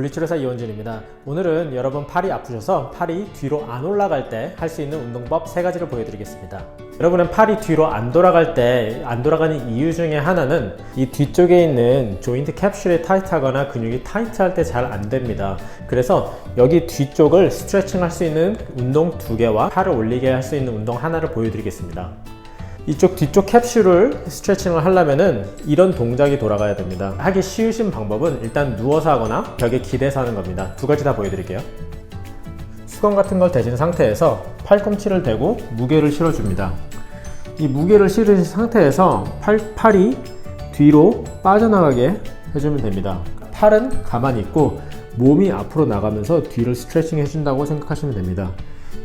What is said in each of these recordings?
물리치료사 이원준입니다. 오늘은 여러분 팔이 아프셔서 팔이 뒤로 안 올라갈 때 할 수 있는 운동법 세 가지를 보여드리겠습니다. 여러분은 팔이 뒤로 안 돌아갈 때 안 돌아가는 이유 중에 하나는 이 뒤쪽에 있는 조인트 캡슐이 타이트하거나 근육이 타이트할 때 잘 안 됩니다. 그래서 여기 뒤쪽을 스트레칭 할 수 있는 운동 두 개와 팔을 올리게 할 수 있는 운동 하나를 보여드리겠습니다. 이쪽 뒤쪽 캡슐을 스트레칭을 하려면은 이런 동작이 돌아가야 됩니다. 하기 쉬우신 방법은 일단 누워서 하거나 벽에 기대서 하는 겁니다. 두 가지 다 보여드릴게요. 수건 같은 걸 대신 상태에서 팔꿈치를 대고 무게를 실어줍니다. 이 무게를 실은 상태에서 팔, 팔이 뒤로 빠져나가게 해주면 됩니다. 팔은 가만히 있고 몸이 앞으로 나가면서 뒤를 스트레칭 해준다고 생각하시면 됩니다.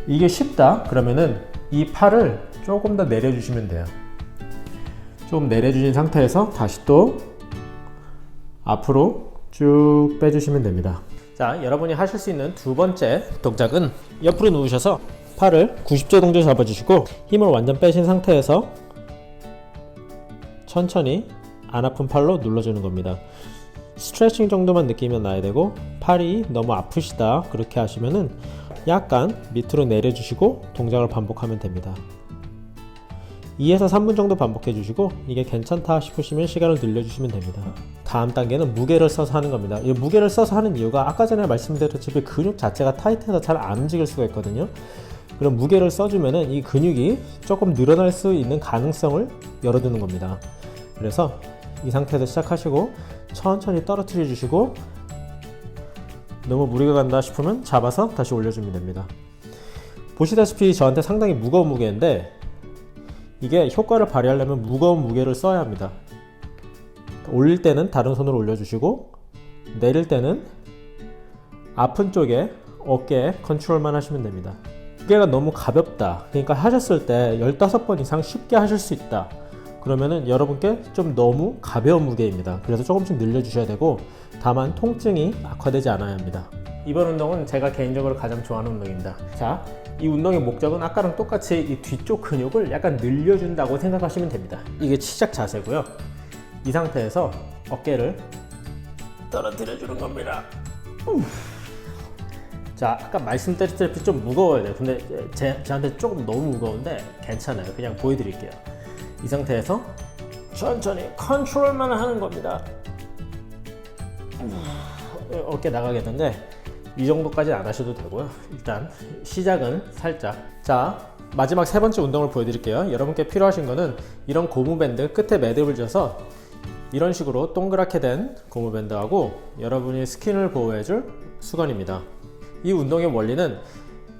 이게 쉽다? 그러면은 이 팔을 조금 더 내려주시면 돼요. 좀 내려주신 상태에서 다시 또 앞으로 쭉 빼주시면 됩니다. 자, 여러분이 하실 수 있는 두 번째 동작은 옆으로 누우셔서 팔을 90도 동작 잡아주시고 힘을 완전 빼신 상태에서 천천히 안 아픈 팔로 눌러주는 겁니다. 스트레칭 정도만 느끼면 나야 되고 팔이 너무 아프시다 그렇게 하시면은 약간 밑으로 내려주시고 동작을 반복하면 됩니다. 2에서 3분 정도 반복해 주시고 이게 괜찮다 싶으시면 시간을 늘려주시면 됩니다. 다음 단계는 무게를 써서 하는 겁니다. 이 무게를 써서 하는 이유가 아까 전에 말씀드렸다시피 근육 자체가 타이트해서 잘 안 움직일 수가 있거든요. 그럼 무게를 써주면은 이 근육이 조금 늘어날 수 있는 가능성을 열어두는 겁니다. 그래서 이 상태에서 시작하시고 천천히 떨어뜨려 주시고 너무 무리가 간다 싶으면 잡아서 다시 올려주면 됩니다. 보시다시피 저한테 상당히 무거운 무게인데 이게 효과를 발휘하려면 무거운 무게를 써야 합니다. 올릴 때는 다른 손으로 올려주시고 내릴 때는 아픈 쪽에 어깨에 컨트롤만 하시면 됩니다. 무게가 너무 가볍다. 그러니까 하셨을 때 15번 이상 쉽게 하실 수 있다. 그러면은 여러분께 좀 너무 가벼운 무게입니다. 그래서 조금씩 늘려주셔야 되고 다만 통증이 악화되지 않아야 합니다. 이번 운동은 제가 개인적으로 가장 좋아하는 운동입니다. 자, 이 운동의 목적은 아까랑 똑같이 이 뒤쪽 근육을 약간 늘려준다고 생각하시면 됩니다. 이게 시작 자세고요. 이 상태에서 어깨를 떨어뜨려 주는 겁니다. 우. 자, 아까 말씀드렸다시피 좀 무거워야 돼요. 근데 제, 저한테 조금 너무 무거운데 괜찮아요. 그냥 보여드릴게요. 이 상태에서 천천히 컨트롤만 하는 겁니다. 어깨 나가겠는데 이 정도까지 안 하셔도 되고요. 일단 시작은 살짝. 자, 마지막 세 번째 운동을 보여드릴게요. 여러분께 필요하신 거는 이런 고무밴드 끝에 매듭을 져서 이런 식으로 동그랗게 된 고무밴드하고 여러분이 스킨을 보호해줄 수건입니다. 이 운동의 원리는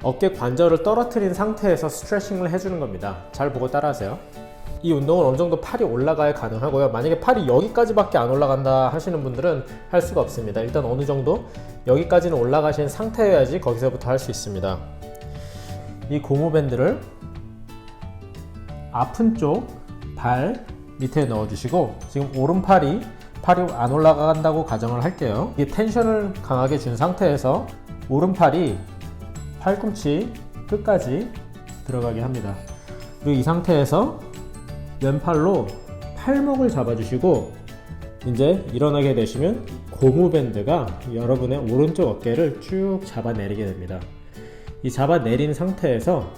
어깨 관절을 떨어뜨린 상태에서 스트레칭을 해주는 겁니다. 잘 보고 따라하세요. 이 운동은 어느 정도 팔이 올라가야 가능하고요. 만약에 팔이 여기까지밖에 안 올라간다 하시는 분들은 할 수가 없습니다. 일단 어느 정도 여기까지는 올라가신 상태여야지 거기서부터 할 수 있습니다. 이 고무밴드를 아픈 쪽 발 밑에 넣어주시고 지금 오른팔이 팔이 안 올라간다고 가정을 할게요. 이 텐션을 강하게 준 상태에서 오른팔이 팔꿈치 끝까지 들어가게 합니다. 그리고 이 상태에서 왼팔로 팔목을 잡아주시고 이제 일어나게 되시면 고무밴드가 여러분의 오른쪽 어깨를 쭉 잡아내리게 됩니다. 이 잡아내린 상태에서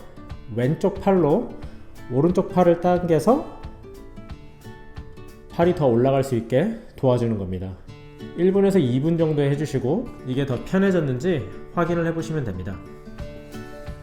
왼쪽 팔로 오른쪽 팔을 당겨서 팔이 더 올라갈 수 있게 도와주는 겁니다. 1분에서 2분 정도 해주시고 이게 더 편해졌는지 확인을 해보시면 됩니다.